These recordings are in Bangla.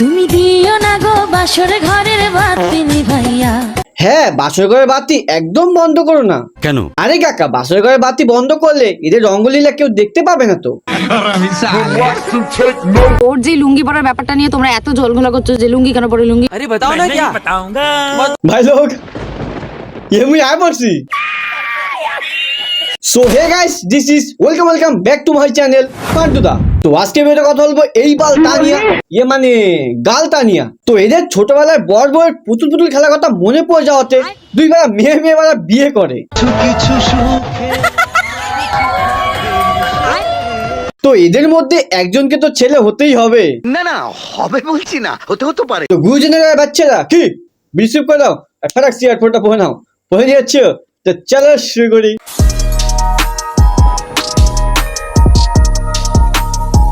তুমি দিও না গো বাসর ঘরের বাতি নিভাইয়া হ্যাঁ বাসর ঘরের বাতি একদম বন্ধ করো না কেন আরে কাকা বাসর ঘরের বাতি বন্ধ করলে এদের রঙ্গলীলা কেউ দেখতে পাবে না তো ওর যে লুঙ্গি পরার ব্যাপারটা নিয়ে তোমরা এত জলঘোলা করছো যে লুঙ্গি কেন পরে লুঙ্গি ভাই লোক ये मुझे आया पड़सी so hey guys this is welcome welcome back to my channel পান্টুদা তো আজকে ভিডিওতে কথা বলব এই বাল তানিয়া ইয়ে মানে গাল তানিয়া তো এদের ছোটবেলায় বড় বড় পুতুল পুতুল খেলার কথা মনে পড়ে যাওয়াতে দুই বেলা মেয়ে মেয়ে বেলা বিয়ে করে। তো এদের মধ্যে একজনকে তো ছেলে হতেই হবে। না না হবে বলছি না হতে হতে পারে। তো গুরুজনের বাচ্চারা কি? রিসিভ করে দাও ফাটাক সিয়ার ফোনটা পড়ে নাও। পড়ে নিয়েছ তো চলো শুরু করি।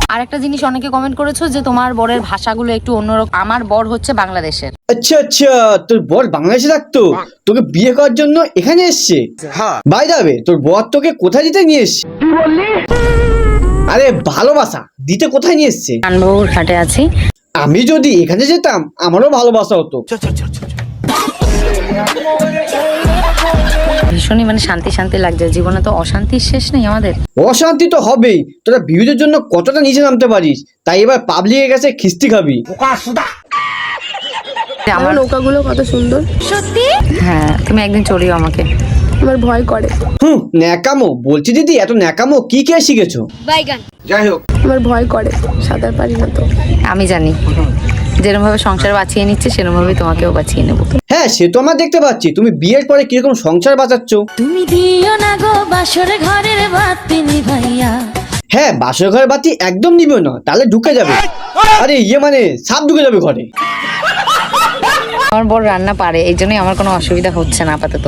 আর একটা জিনিস অনেকে কমেন্ট করেছ যে তোমার বরের ভাষাগুলো একটু অন্যরকম। আমার বর হচ্ছে বাংলাদেশের। আচ্ছা আচ্ছা তোর বর বাংলাদেশে থাকতো তোকে বিয়ে করার জন্য এখানে এসছে। হ্যাঁ। বাই যাবে তোর বর তোকে কোথায় দিতে নিয়ে এসছে? আরে ভালোবাসা। দিতে কোথায় নিয়ে এসছে? আনবাবুর ঘাটে আছি। আমি যদি এখানে যেতাম আমারও ভালোবাসা হতো। ভীষণই মানে শান্তি শান্তি লাগছে। জীবনে তো অশান্তির শেষ নেই আমাদের। অশান্তি তো হবেই। তোরা বিরোধের জন্য কতটা নিচে নামতে পারিস? তাই এবার পাবলিকের কাছে খিস্তি খাবি। আমার নৌকাগুলো কত সুন্দর। সত্যি? হ্যাঁ। তুমি একদিন চড়িও আমাকে। আমার ভয় করে। হুম ন্যাকামো। বলছি দিদি এত ন্যাকামো কি কে শিখেছো? যাই হোক। আমার ভয় করে। সাঁতার পারি না তো। আমি জানি। যেরকম ভাবে সংসার বাঁচিয়ে নিচ্ছে সেরমভাবে তোমাকেও বাঁচিয়ে নেব। হ্যাঁ সে তো আমরা দেখতে পাচ্ছি। তুমি বিয়ের পরে কীরকম সংসার বাঁচাচ্ছ? তুমি দিও না গো বাসর ঘরের বাতি নিভাইয়া। হ্যাঁ বাসর ঘরের বাতি একদম নিবে না তাহলে ঢুকে যাবে। আরে ইয়ে মানে সাপ ঢুকে যাবে ঘরে। আমার বর রান্না পারে এই জন্যই আমার কোনো অসুবিধা হচ্ছে না আপাতত।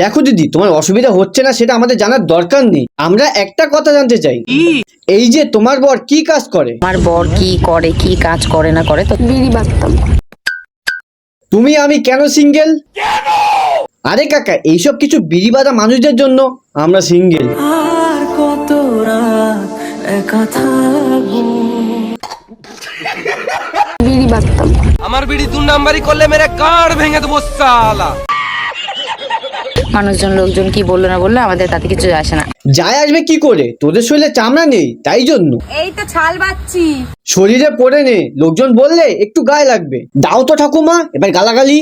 দেখো দিদি তোমার অসুবিধা হচ্ছে না সেটা আমাদের জানার দরকার নেই। আমরা একটা কথা জানতে চাই। এই যে তোমার বর কি কাজ করে? আমার বর কি করে কি কাজ করে না করে তো বিড়ি বাঁধতাম। তুমি আমি কেন সিঙ্গেল? আরে কাকা এইসব কিছু বিড়ি বাঁধা মানুষদের জন্য আমরা সিঙ্গেল। কত বিড়ি বাঁধতাম। আমার বিড়ি দু নাম্বারি করলে মেরে কার ভেঙে দেবো সালা? মানুষজন লোকজন কি বলল না বলল আমাদের তাতে কিছু আসে না। যায় আসবে কি করে? তোদের শরীরে চামড়া নেই তাই জন্য। এই তো ছাল বাচ্চি। শরীরে পড়ে নে লোকজন বললে একটু গায়ে লাগবে। দাও তো ঠাকুমা এবার গালাগালি।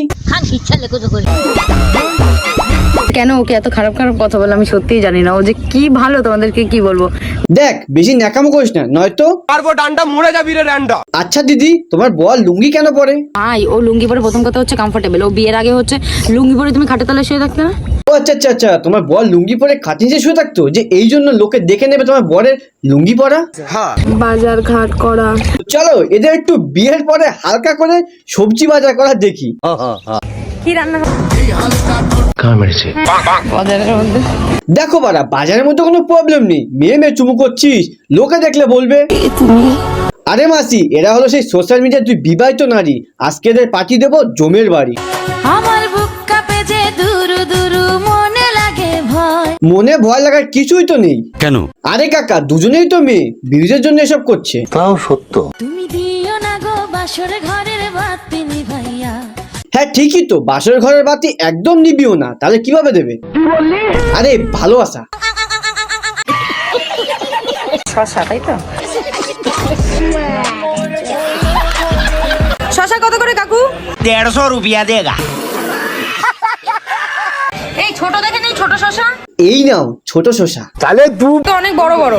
কেন ওকে এত খারাপ খারাপ কথা বলে আমি সত্যিই জানি না। ও যে কি ভালো তোমাদেরকে কি বলব? দেখ বেশি ন্যাকামো করিস না নয়তো পারব ডান্ডা মরে যাবি রে ডান্ডা আচ্ছা দিদি তোমার বল লুঙ্গি কেন পরে? ভাই ও লুঙ্গি পরে প্রথম কথা হচ্ছে কমফোর্টেবল ও বিয়ের আগে হচ্ছে লুঙ্গি পরে তুমি খাটে তলায় শুয়ে থাকতে না? ও আচ্ছা আচ্ছা আচ্ছা তোমার বল লুঙ্গি পরে খাটিয়ে যে শুয়ে থাকতো যে এই জন্য লোকে দেখে নেবে তোমার বরের লুঙ্গি পরা? হ্যাঁ। বাজার ঘাট করা। চলো এদের একটু বিয়ের পরে হালকা করে সবজি বাজার করা দেখি। কি রান্না বাজারের মধ্যে দেখো বাড়া বাজারের মধ্যে কোনো প্রবলেম নেই। মেয়ে মেয়ে চুমু করছিস লোকে দেখলে বলবে। আরে মাসি এরা হলো সেই সোশ্যাল মিডিয়ার তুই বিবাহিত নারী। আজকে এদের পাঠিয়ে দেবো জমের বাড়ি। আমার বুক কাঁপে যে দুরু দুরু মনে লাগে ভয়। মনে ভয় লাগার কিছুই তো নেই। কেন? আরে কাকা দুজনেই তো মেয়ে বিরুজের জন্য এসব করছে। তাও সত্য। তুমি দিও না গো বাসর ঘরের বাতি নিভাইয়া হ্যাঁ ঠিকই তো। বাসের ঘরের বাতি একদম নিবিও না। তাহলে কীভাবে দেবে? আরে ভালোবাসা। শশা তাই তো? শশা কত করে কাকু? দেড়শো রুপিয়া দেগা। ছোট দেখে নেই ছোট শশা? এই নাও ছোট শসা তো অনেক বড় বড়।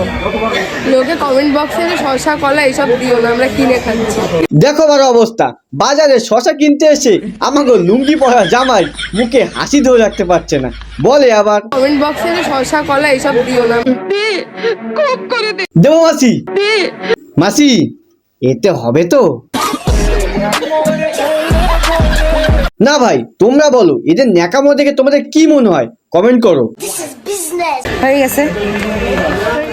লোকে কমেন্ট বক্সে শশা কলা এসব দিও না আমরা কিনে খাচ্ছি। দেখো বড় অবস্থা। বাজারে শশা কিনতে এসে আমাকে লুঙ্গি পরা জামাই মুখে হাসি ধরে রাখতে পারছে না। বলে আবার কমেন্ট বক্সে শশা কলা এইসব দিও না। দেবো মাসি। মাসি এতে হবে তো? না ভাই তোমরা বলো এদের ন্যাকামো দেখে তোমাদের কি মনে হয়? কমেন্ট করো। হয়ে গেছে।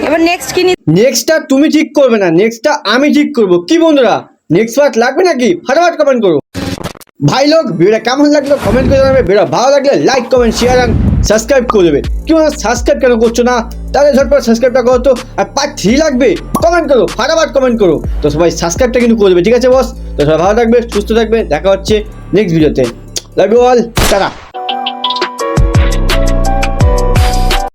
এবার নেক্সট কি নেক্সটটা তুমি ঠিক করবে না নেক্সটটা আমি ঠিক করব। কি বন্ধুরা নেক্সট পার্ট লাগবে নাকি? ফাটাফাট কমেন্ট করো। ভাই লোক ভিডিওটা কেমন লাগল কমেন্ট করে জানাবে। ভিডিও ভালো লাগলে like comment share and subscribe করে দেবে। কেউ সাবস্ক্রাইব কেন করছ না? তাহলে ঝটপট সাবস্ক্রাইবটা করো তো। আর পার্ট থ্রি লাগবে কমেন্ট করো ফাটাফাট কমেন্ট করো। তো সবাই সাবস্ক্রাইবটা কিন্তু করে দেবে ঠিক আছে বস তো সবাই ভালো থাকবে সুস্থ থাকবে দেখা হচ্ছে নেক্সট ভিডিওতে লাভ ইউ অল টাটা